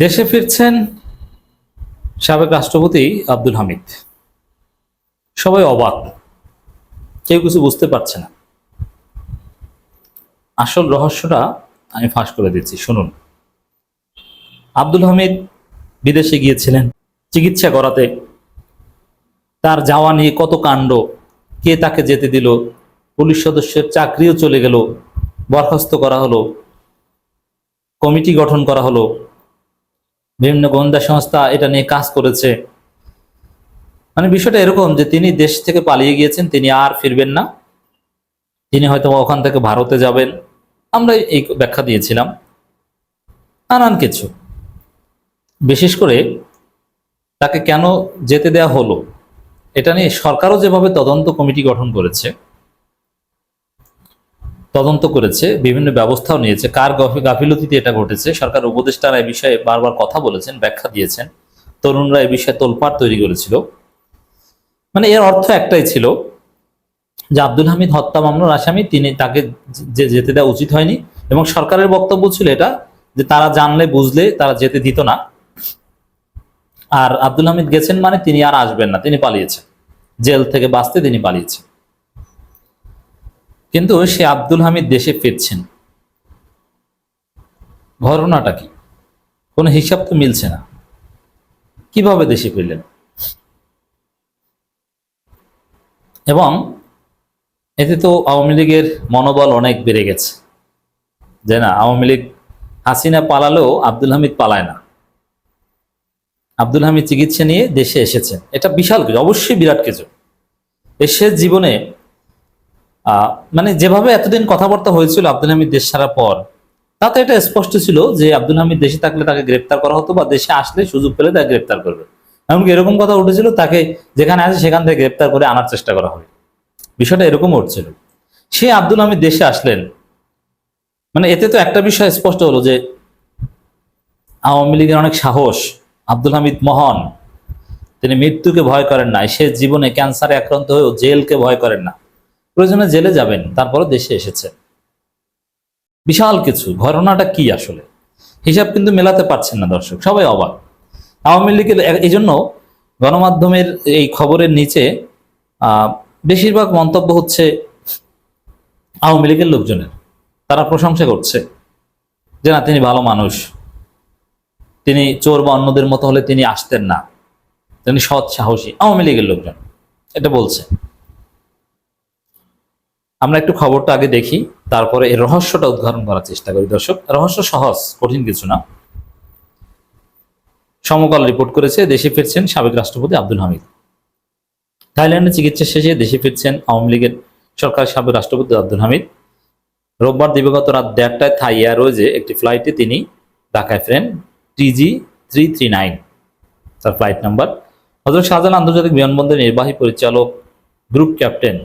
দেশে ফিরছেন সাবেক রাষ্ট্রপতি আব্দুল হামিদ। সবাই অবাক। কেউ কিছু বুঝতে পারছে না। আসল রহস্যটা আমি ফাঁস করে দিচ্ছি, শুনুন। আব্দুল হামিদ বিদেশে গিয়েছিলেন, চিকিৎসা করাতে। তার যাওয়া নিয়ে কত কাণ্ড, কে তাকে যেতে দিল, পুলিশ সদস্যের চাকরিও চলে গেল, বরখাস্ত করা হলো, কমিটি গঠন করা হলো বিভিন্ন গোয়েন্দা সংস্থা এটা নিয়ে কাজ করেছে। মানে বিষয়টা এরকম যে তিনি দেশ থেকে পালিয়ে গিয়েছেন, তিনি আর ফিরবেন না। তিনি হয়তো ওখান থেকে ভারতে যাবেন। আমরা এই ব্যাখ্যা দিয়েছিলাম। নানান কিছু। বিশেষ করে তাকে কেন যেতে দেয়া হলো, এটা নিয়ে সরকারও যেভাবে তদন্ত কমিটি গঠন করেছে তদন্ত করেছে, বিভিন্ন ব্যবস্থাও নিয়েছে। কার গাফিলতিতে এটা ঘটেছে? সরকার উপদেষ্টারা এই বিষয়ে বারবার কথা বলেছেন, ব্যাখ্যা দিয়েছেন। তরুণরা এই বিষয়ে তোলপাড় তৈরি করেছিল। মানে এর অর্থ একটাই ছিল যে আব্দুল হামিদ হত্যা মামলার আসামি, তিনি তাকে যে যেতে দেওয়া উচিত হয়নি এবং সরকারের বক্তব্য ছিল এটা যে তারা জানলে, বুঝলে তারা যেতে দিত না। আর আব্দুল হামিদ গেছেন মানে তিনি আর আসবেন না, তিনি পালিয়েছেন। জেল থেকে বাঁচতে তিনি পালিয়েছেন। কিন্তু সে আব্দুল হামিদ দেশে ফিরছেন। ঘটনাটা কি? কোনো হিসাব তো মিলছে না। কীভাবে দেশে ফিরলেন? এবং এতে তো আওয়ামী লীগের মনোবল অনেক বেড়ে গেছে। যে না, আওয়ামী লীগ হাসিনা পালালেও আব্দুল হামিদ পালায় না। আব্দুল হামিদ চিকিৎসা নিয়ে দেশে এসেছেন। এটা বিশাল কিছু, অবশ্যই বিরাট কিছু। এসে জীবনে মানে যেভাবে এতদিন কথাবার্তা হয়েছিল আব্দুল হামিদ দেশ ছাড়ার পর, তাতে এটা স্পষ্ট ছিল যে আব্দুল হামিদ দেশে থাকলে তাকে গ্রেপ্তার করা হতো বা দেশে আসলে সুযোগ পেলে তাকে গ্রেপ্তার করবে। এমনকি এরকম কথা উঠেছিল, তাকে যেখানে আছে সেখান থেকে গ্রেপ্তার করে আনার চেষ্টা করা হবে। বিষয়টা এরকম উঠছিল। সে আব্দুল হামিদ দেশে আসলেন। মানে এতে তো একটা বিষয় স্পষ্ট হলো যে আওয়ামী লীগের অনেক সাহস, আব্দুল হামিদ মহান। তিনি মৃত্যুকে ভয় করেন না সে জীবনে ক্যান্সারে আক্রান্ত হয়েও জেলকে ভয় করেন না। প্রয়োজনে জেলে যাবেন তারপরে দেশে এসেছে। বিশাল কিছু, ঘটনাটা কি আসলে? হিসাব কিন্তু মেলাতে পারছেন না দর্শক, সবাই অবাক। আওয়ামী লীগের এই জন্য গণমাধ্যমের এই খবরের নিচে বেশিরভাগ মন্তব্য হচ্ছে আওয়ামী লীগের লোকজনের। তারা প্রশংসা করছে যে না, তিনি ভালো মানুষ। তিনি চোর বা অন্যদের মতো হলে তিনি আসতেন না। তিনি সৎ, সাহসী, আওয়ামী লীগের লোকজন। এটা বলছে। আমরা একটু খবরটা আগে দেখি, তারপরে এই রহস্যটা উদ্ঘাটন করার চেষ্টা করি। দর্শক, রহস্য সহজ, কঠিন কিছু না। সমকাল রিপোর্ট করেছে, দেশে ফিরছেন সাবেক রাষ্ট্রপতি আব্দুল হামিদ। থাইল্যান্ডে চিকিৎসা শেষে দেশে ফিরছেন আওয়ামী লীগের সরকার সাবেক রাষ্ট্রপতি আব্দুল হামিদ। রোববার দিবাগত রাত দেড়টায় থাই এয়ারওয়েজে একটি ফ্লাইটে তিনি ঢাকায় ফেরেন, টিজি থ্রি থ্রি নাইন। তার ফ্লাইট নাম্বার। হজরত শাহজাহান আন্তর্জাতিক বিমানবন্দরের নির্বাহী পরিচালক, group captain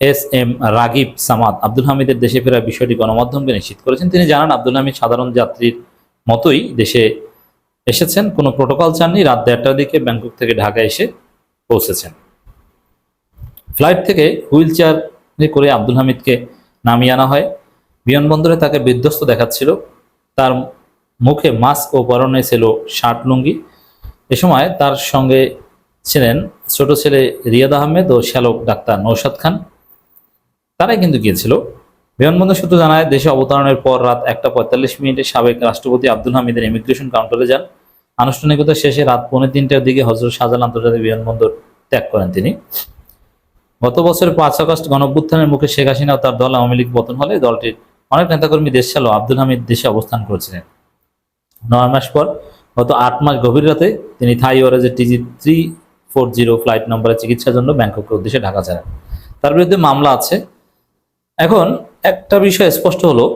S M Ragib Samad Abdul হামিদের দেশে ফেরার বিষয়টি গণমাধ্যমকে নিশ্চিত করেছেন। তিনি জানান, আব্দুল হামিদ সাধারণ যাত্রীর মতোই দেশে এসেছেন, কোনো প্রোটোকল চাননি, রাত দেড়টার দিকে ব্যাংকক থেকে ঢাকা এসে পৌঁছেছেন। ফ্লাইট থেকে হুইল চেয়ার করে আব্দুল হামিদকে নামিয়ে আনা হয়। বিমানবন্দরে তাকে বিধ্বস্ত দেখাচ্ছিল। তার মুখে মাস্ক ও পরনে ছিল শার্ট লুঙ্গি। এ সময় তার সঙ্গে ছিলেন ছোট ছেলে রিয়াদ আহমেদ ও শ্যালক ডাক্তার নৌসাদ খান। তারাই কিন্তু গিয়েছিল। বিমানবন্দর সূত্র জানায়, দেশে অবতরণের পর রাত একটা পঁয়তাল্লিশ মিনিটে সাবেক রাষ্ট্রপতি আব্দুল হামিদের ইমিগ্রেশন কাউন্টারে যান। আনুষ্ঠানিকতা শেষে রাত পৌনে তিনটার দিকে হজরত শাহজাহান আন্তর্জাতিক বিমানবন্দর ত্যাগ করেন তিনি। গত বছরের পাঁচ আগস্ট গণঅভ্যুত্থানের মুখে শেখ হাসিনা ও তার দল আওয়ামী লীগ পতন হলে দলটির অনেক নেতাকর্মী দেশ ছাড়াও আব্দুল হামিদ দেশে অবস্থান করেছিলেন। নয় মাস পর, গত আট মাস গভীর রাতে তিনি Thai ওয়ারেজের TG three four zero flight নম্বরে চিকিৎসার জন্য ব্যাংককের উদ্দেশ্যে ঢাকা ছাড়েন তার বিরুদ্ধে মামলা আছে। এখন একটা বিষয় স্পষ্ট হলো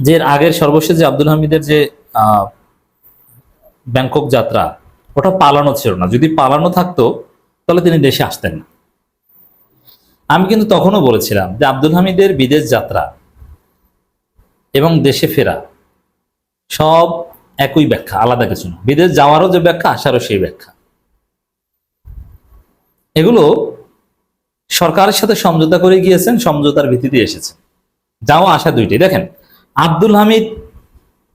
যে আগের সর্বশেষ যে আব্দুল হামিদের যে ব্যাংকক যাত্রা, ওটা পালানো ছিল না। যদি পালানো থাকতো, তাহলে তিনি দেশে আসতেন না। আমি কিন্তু তখনও বলেছিলাম যে আব্দুল হামিদের বিদেশ যাত্রা এবং দেশে ফেরা সব একই ব্যাখ্যা, আলাদা কিছু না। বিদেশ যাওয়ারও যে ব্যাখ্যা, আসারও সেই ব্যাখ্যা। এগুলো সরকারের সাথে সমঝোতা করে গিয়েছেন, সমঝোতার ভিত্তিতে এসেছে। যাওয়া আসা দুইটাই। দেখেন, আব্দুল হামিদ,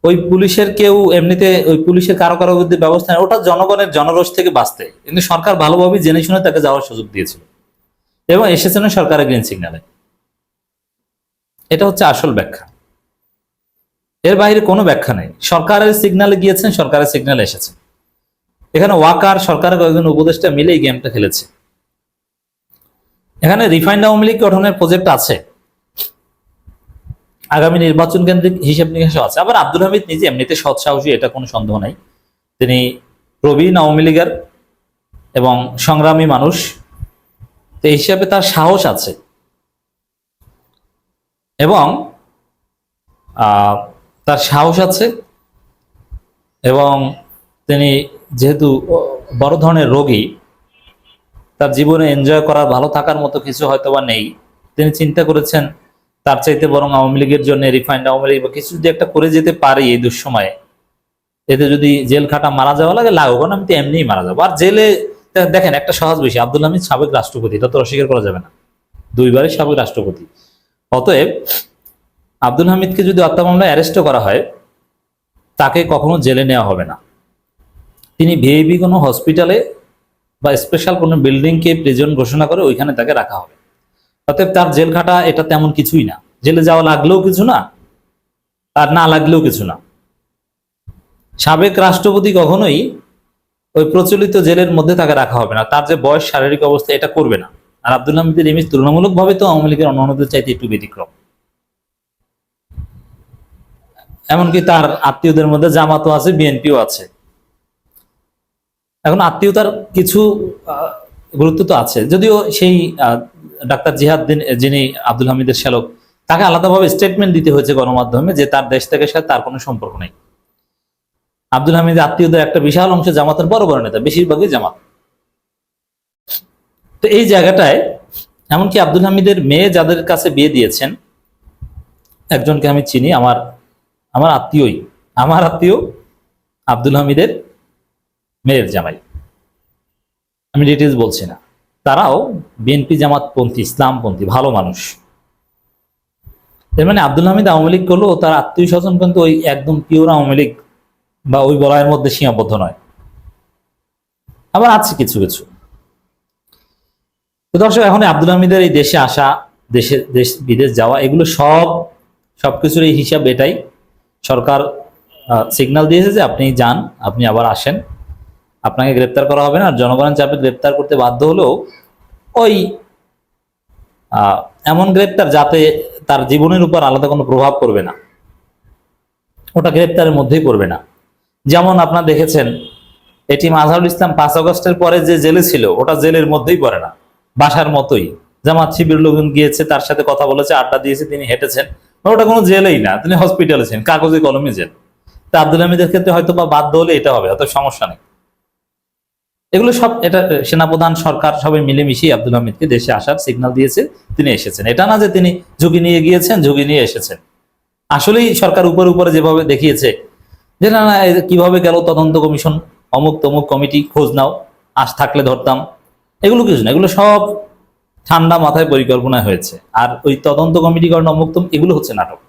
ওই পুলিশের কেউ এমনিতে, ওই পুলিশের কারও কারও বিরুদ্ধে ব্যবস্থা নেয়, ওটা জনগণের জনরোষ থেকে বাঁচতে। কিন্তু সরকার ভালোভাবে জেনে শুনে তাকে যাওয়ার সুযোগ দিয়েছিল। এবং এসেছেন সরকারের গ্রিন সিগন্যালে। এটা হচ্ছে আসল ব্যাখ্যা। এর বাইরে কোনো ব্যাখ্যা নেই। সরকারের সিগন্যালে গিয়েছেন, সরকারের সিগন্যালে এসেছেন। এখানে ওয়াকার, সরকারের কয়েকজন উপদেষ্টা মিলে এই গেমটা খেলেছে। এখানে রিফাইন্ড আওয়ামী লীগ গঠনের প্রজেক্ট আছে। আগামী নির্বাচন কেন্দ্রিক হিসেব নিকাশও আছে। আবার আব্দুল হামিদ নিজে এমনিতে সৎ সাহসী এটা কোনো সন্দেহ নাই। তিনি প্রবীণ আওয়ামী লীগের এবং সংগ্রামী মানুষ। তো এই হিসাবে তার সাহস আছে। এবং তার সাহস আছে। এবং তিনি যেহেতু বড় ধরনের রোগী তার জীবনে এনজয় করা, ভালো থাকার মতো কিছু হয়তো বা নেই। তিনি চিন্তা করেছেন, তার চাইতে বরং আওয়ামী লীগের জন্য রিফাইন্ড আওয়ামী লীগ বা কিছু যদি একটা করে যেতে পারি এই দুঃসময়ে, এতে যদি জেল খাটা মারা যাওয়া লাগে, লাগুক। আমি তো এমনিই মারা যাব। আর জেলে দেখেন একটা সহজ বিষয়, আব্দুল হামিদ সাবেক রাষ্ট্রপতি, এটা তো অস্বীকার করা যাবে না। দুইবারই সাবেক রাষ্ট্রপতি। অতএব, আব্দুল হামিদকে যদি হত্যা মামলায় অ্যারেস্টও করা হয়, তাকে কখনো জেলে নেওয়া হবে না। তিনি ভিআইপি কোনো হসপিটালে বা স্পেশাল কোনো বিল্ডিংকে প্রিজন ঘোষণা করে ওইখানে তাকে রাখা হবে। অতএব তার জেল খাটা এটা তেমন কিছুই না। জেলে যাওয়া লাগলেও কিছু না, আর না লাগলেও কিছু না। সাবেক রাষ্ট্রপতি কখনোই ওই প্রচলিত জেলের মধ্যে তাকে রাখা হবে না। তার যে বয়স, শারীরিক অবস্থা, এটা করবে না। আর আব্দুল হামিদের ইমেজ তুলনামূলকভাবে তো আওয়ামী লীগের অন্যান্যদের চাইতে একটু ব্যতিক্রম। এমনকি তার আত্মীয়দের মধ্যে জামাতও আছে, বিএনপিও আছে। এখন আত্মীয়তার কিছু গুরুত্ব তো আছে। যদিও সেই ডাক্তার জিহাদ দিন, যিনি আব্দুল হামিদের শ্যালক, তাকে আলাদাভাবে স্টেটমেন্ট দিতে হয়েছে গণমাধ্যমে যে তার দেশ থেকে সাথে তার কোনো সম্পর্ক নেই। আব্দুল হামিদ আত্মীয়দের একটা বিশাল অংশ জামাতের বড় বড় নেতা, বেশিরভাগই জামাত। তো এই জায়গাটায়, এমনকি আব্দুল হামিদের মেয়ে যাদের কাছে বিয়ে দিয়েছেন, একজনকে আমি চিনি, আমার আমার আত্মীয়ই। আমার আত্মীয় আব্দুল হামিদের মেয়ের জামাই। আমি ডিটেলস বলছি না। তারাও বিএনপি জামাতপন্থী, ইসলামপন্থী, ভালো মানুষ। এর মানে আব্দুল হামিদ আওয়ামী লীগ করলেও তার আত্মীয় স্বজন কিন্তু ওই একদম পিওর আওয়ামী লীগ বা ওই বলয়ের মধ্যে সীমাবদ্ধ নয়। আবার আছে কিছু কিছু। তো দর্শক, এখন আব্দুল হামিদের এই দেশে আসা, দেশে, দেশ, বিদেশ যাওয়া, এগুলো সব, সবকিছুর এই হিসাব এটাই। সরকার সিগন্যাল দিয়েছে যে আপনি যান, আপনি আবার আসেন। আপনাকে গ্রেপ্তার করা হবে না, আর জনগণের চাপে গ্রেপ্তার করতে বাধ্য হলেও ওই এমন গ্রেপ্তার যাতে তার জীবনের উপর আলাদা কোনো প্রভাব পড়বে না। ওটা গ্রেপ্তারের মধ্যেই পড়বে না। যেমন আপনারা দেখেছেন, এটি মাজহারুল ইসলাম পাঁচ আগস্টের পরে যে জেলে ছিল, ওটা জেলের মধ্যেই পড়ে না, বাসার মতোই। জামাত শিবির লোকজন গিয়েছে, তার সাথে কথা বলেছে, আড্ডা দিয়েছে, তিনি হেঁটেছেন। ওটা কোনো জেলেই না, তিনি হসপিটালে ছিলেন, কাগজে কলমে জেল। তা আব্দুল হামিদের ক্ষেত্রে হয়তো বা বাধ্য হলে এটা হবে, অত সমস্যা নেই। এগুলো সব এটা সেনাপ্রধান সরকার সবাই মিলেমিশেই আব্দুল হামিদকে দেশে আসার সিগন্যাল দিয়েছে, তিনি এসেছেন। এটা না যে তিনি ঝুঁকি নিয়ে গিয়েছেন, ঝুঁকি নিয়ে এসেছেন। আসলেই সরকার উপরে উপরে যেভাবে দেখিয়েছে যে, না না কীভাবে গেল তদন্ত কমিশন, অমুক তমুক কমিটি, খোঁজ নাও আজ থাকলে ধরতাম। এগুলো কিছু না, এগুলো সব ঠান্ডা মাথায় পরিকল্পনা হয়েছে। আর ওই তদন্ত কমিটি করেন অমুক এগুলো হচ্ছে নাটক।